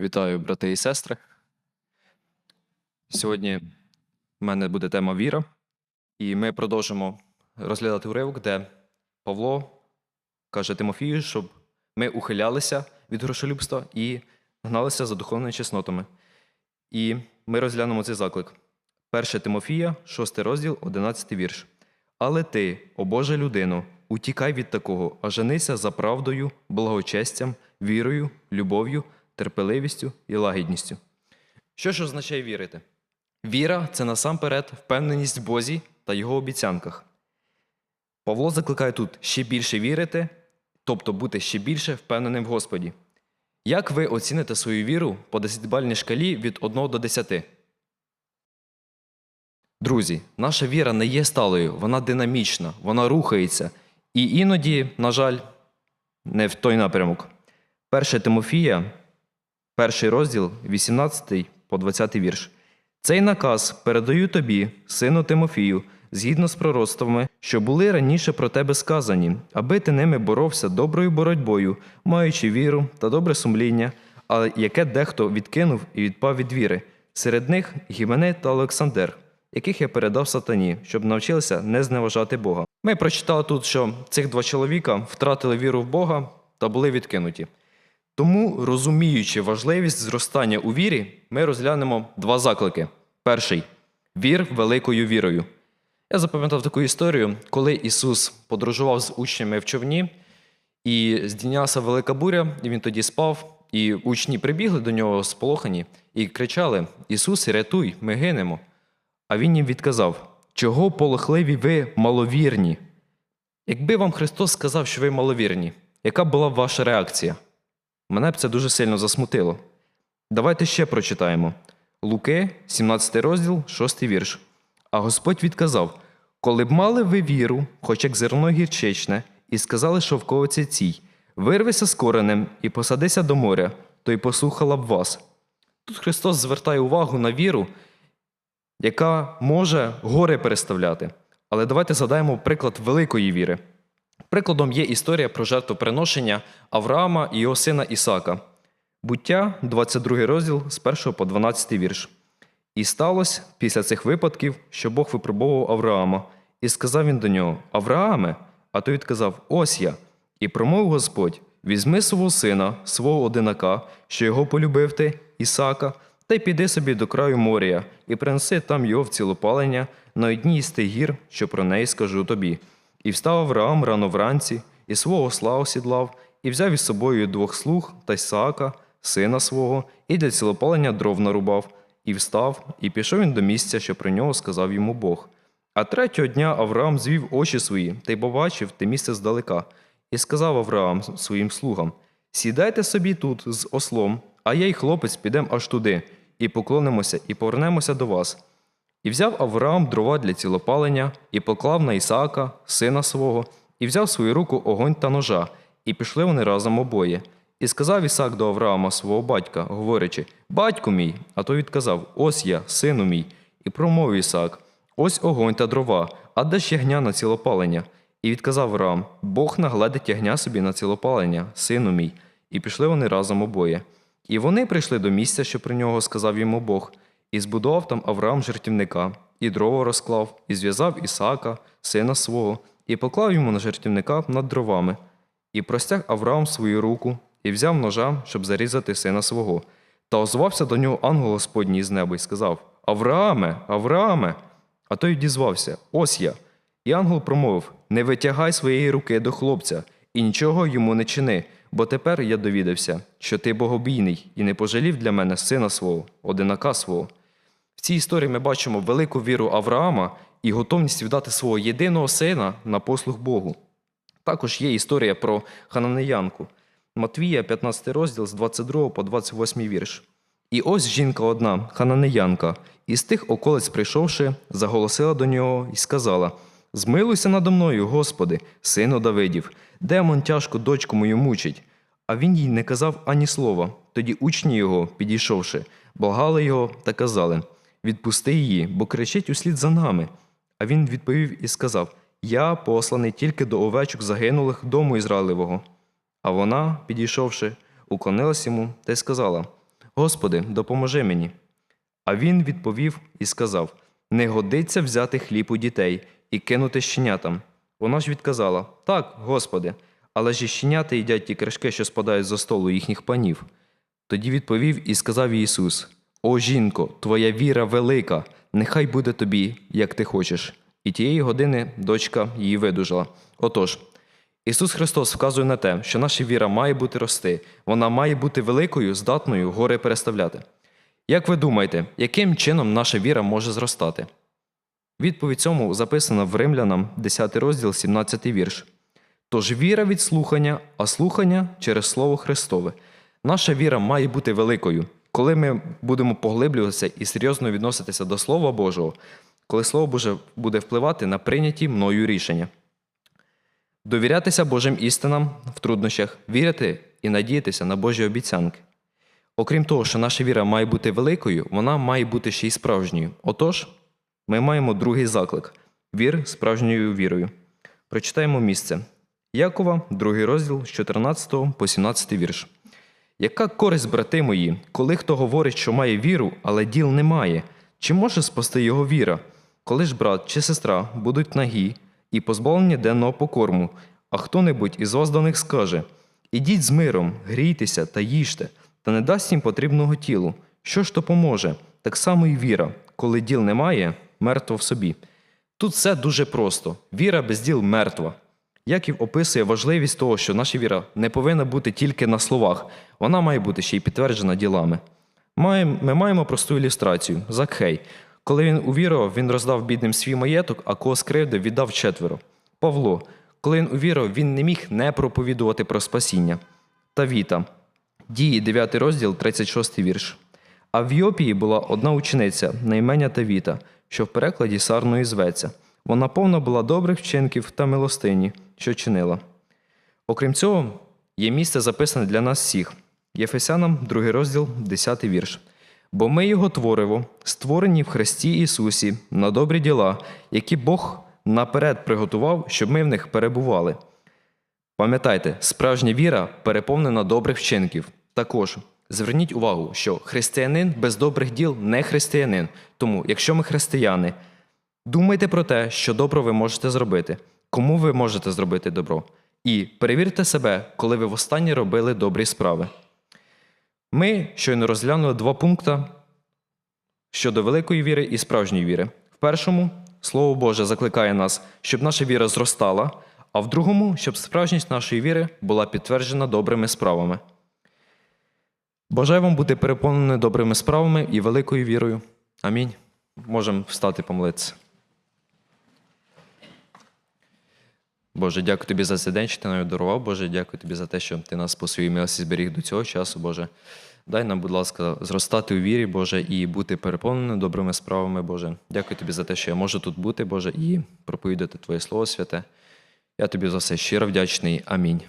Вітаю, брати і сестри. Сьогодні в мене буде тема віра, і ми продовжимо розглядати уривок, де Павло каже Тимофію, щоб ми ухилялися від грошолюбства і гналися за духовними чеснотами. І ми розглянемо цей заклик. 1 Тимофія, 6 розділ, 11 вірш. Але ти, о Божа людино, утікай від такого, а женися за правдою, благочестям, вірою, любов'ю, терпеливістю і лагідністю. Що ж означає вірити? Віра це насамперед впевненість в Бозі та його обіцянках. Павло закликає тут ще більше вірити, тобто бути ще більше впевненим в Господі. Як ви оціните свою віру по десятибальній шкалі від 1 до 10? Друзі, наша віра не є сталою, вона динамічна, вона рухається. І іноді, на жаль, не в той напрямок. 1 Тимофія, перший розділ, 18 по 20 вірш. Цей наказ передаю тобі, сину Тимофію, згідно з пророцтвами, що були раніше про тебе сказані, аби ти ними боровся доброю боротьбою, маючи віру та добре сумління, але яке дехто відкинув і відпав від віри. Серед них Гімене та Олександр, яких я передав сатані, щоб навчилися не зневажати Бога. Ми прочитали тут, що цих два чоловіка втратили віру в Бога та були відкинуті. Тому, розуміючи важливість зростання у вірі, ми розглянемо два заклики. Перший вір великою вірою. Я запам'ятав таку історію, коли Ісус подорожував з учнями в човні, і здійнялася велика буря, і він тоді спав, і учні прибігли до нього сполохані і кричали: Ісус, рятуй, ми гинемо. А він їм відказав: Чого полохливі ви маловірні? Якби вам Христос сказав, що ви маловірні, яка була б ваша реакція? Мене б це дуже сильно засмутило. Давайте ще прочитаємо. Луки, 17 розділ, 6 вірш. А Господь відказав: Коли б мали ви віру, хоч як зерно гірчичне, і сказали шовковиці цій, вирвися з коренем і посадися до моря, то й послухала б вас. Тут Христос звертає увагу на віру, яка може гори переставляти. Але давайте згадаємо приклад великої віри. Прикладом є історія про жертвоприношення Авраама і його сина Ісака. Буття, 22 розділ з 1 по 12 вірш. І сталося після цих випадків, що Бог випробовував Авраама, і сказав він до нього: Аврааме, а той відказав: Ось я. І промовив Господь: візьми свого сина, свого одинака, що його полюбив ти, Ісака, та й піди собі до краю моря, і принеси там його в цілопалення на одній із тих гір, що про неї скажу тобі. І встав Авраам рано вранці, і свого осла осідлав, і взяв із собою двох слуг та Ісаака, сина свого, і для цілопалення дров нарубав, і встав, і пішов він до місця, що про нього сказав йому Бог. А третього дня Авраам звів очі свої та й побачив те місце здалека, і сказав Авраам своїм слугам: Сідайте собі тут з ослом, а я й хлопець підем аж туди, і поклонимося, і повернемося до вас. І взяв Авраам дрова для цілопалення, і поклав на Ісаака, сина свого, і взяв свою руку огонь та ножа, і пішли вони разом обоє. І сказав Ісаак до Авраама свого батька, говорячи: Батьку мій, а той відказав: Ось я, сину мій. І промовив Ісаак: Ось огонь та дрова, а де ж ягня на цілопалення? І відказав Авраам: Бог нагледить ягня собі на цілопалення, сину мій. І пішли вони разом обоє. І вони прийшли до місця, що про нього сказав йому Бог. І збудував там Авраам жертівника, і дрова розклав, і зв'язав Ісаака, сина свого, і поклав йому на жертівника над дровами. І простяг Авраам свою руку, і взяв ножа, щоб зарізати сина свого. Та озвався до нього ангел Господній з неба і сказав: Аврааме, Аврааме. А той відізвався: Ось я. І ангел промовив: Не витягай своєї руки до хлопця, і нічого йому не чини, бо тепер я довідався, що ти богобійний і не пожалів для мене сина свого, одинака свого. Цій історії ми бачимо велику віру Авраама і готовність віддати свого єдиного сина на послуг Богу. Також є історія про хананеянку. Матвія, 15 розділ з 22 по 28 вірш. І ось жінка одна, хананеянка, із тих околиць прийшовши, заголосила до нього і сказала: Змилуйся надо мною, Господи, сину Давидів, демон тяжко дочку мою мучить. А він їй не казав ані слова. Тоді учні його, підійшовши, благали його та казали: Відпусти її, бо кричить услід за нами. А він відповів і сказав: Я посланий тільки до овечок загинулих дому Ізраїлевого. А вона, підійшовши, уклонилась йому та й сказала: Господи, допоможи мені. А він відповів і сказав: Не годиться взяти хліб у дітей і кинути щенятам. Вона ж відказала: Так, Господи, але ж і щенята їдять ті кришки, що спадають за столу їхніх панів. Тоді відповів і сказав Ісус: О жінко, твоя віра велика, нехай буде тобі, як ти хочеш. І тієї години дочка її видужала. Отож, Ісус Христос вказує на те, що наша віра має бути рости, вона має бути великою, здатною гори переставляти. Як ви думаєте, яким чином наша віра може зростати? Відповідь цьому записана в Римлянам, 10 розділ, 17 вірш. Тож віра від слухання, а слухання через Слово Христове. Наша віра має бути великою. Коли ми будемо поглиблюватися і серйозно відноситися до Слова Божого, коли Слово Боже буде впливати на прийняті мною рішення. Довірятися Божим істинам в труднощах, вірити і надіятися на Божі обіцянки. Окрім того, що наша віра має бути великою, вона має бути ще й справжньою. Отож, ми маємо другий заклик вір справжньою вірою. Прочитаємо місце. Якова, другий розділ з 14 по 17 вірш. Яка користь, брати мої, коли хто говорить, що має віру, але діл не має? Чи може спасти його віра? Коли ж брат чи сестра будуть нагі і позбавлені денного покорму, а хто-небудь із вас скаже: Ідіть з миром, грійтеся та їжте, та не дасть їм потрібного тілу. Що ж то поможе? Так само і віра, коли діл немає, мертва в собі. Тут все дуже просто: віра без діл мертва. Яків описує важливість того, що наша віра не повинна бути тільки на словах, вона має бути ще й підтверджена ділами. Ми маємо просту ілюстрацію Закхей. Коли він увірував, він роздав бідним свій маєток, а кого скривдив, віддав четверо. Павло. Коли він увірував, він не міг не проповідувати про спасіння. Тавіта. Дії, 9 розділ, 36 вірш. А в Йопії була одна учениця на ім'я Тавіта, що в перекладі сарною зветься. Вона повна була добрих вчинків та милостині, що чинила. Окрім цього, є місце записане для нас всіх. Єфесянам, 2 розділ, 10 вірш. Бо ми його твориво, створені в Христі Ісусі на добрі діла, які Бог наперед приготував, щоб ми в них перебували. Пам'ятайте, справжня віра переповнена добрих вчинків. Також зверніть увагу, що християнин без добрих діл не християнин. Тому, якщо ми християни, думайте про те, що добро ви можете зробити, кому ви можете зробити добро. І перевірте себе, коли ви востаннє робили добрі справи. Ми щойно розглянули два пункти щодо великої віри і справжньої віри. В першому Слово Боже закликає нас, щоб наша віра зростала, а в другому, щоб справжність нашої віри була підтверджена добрими справами. Бажаю вам бути переповненими добрими справами і великою вірою. Амінь. Можемо встати помолитися. Боже, дякую тобі за цей день, що ти нам дарував. Боже, дякую тобі за те, що ти нас по своїй милості зберіг до цього часу, Боже. Дай нам, будь ласка, зростати у вірі, Боже, і бути переповненим добрими справами, Боже. Дякую тобі за те, що я можу тут бути, Боже, і проповідати Твоє Слово святе. Я тобі за все щиро вдячний. Амінь.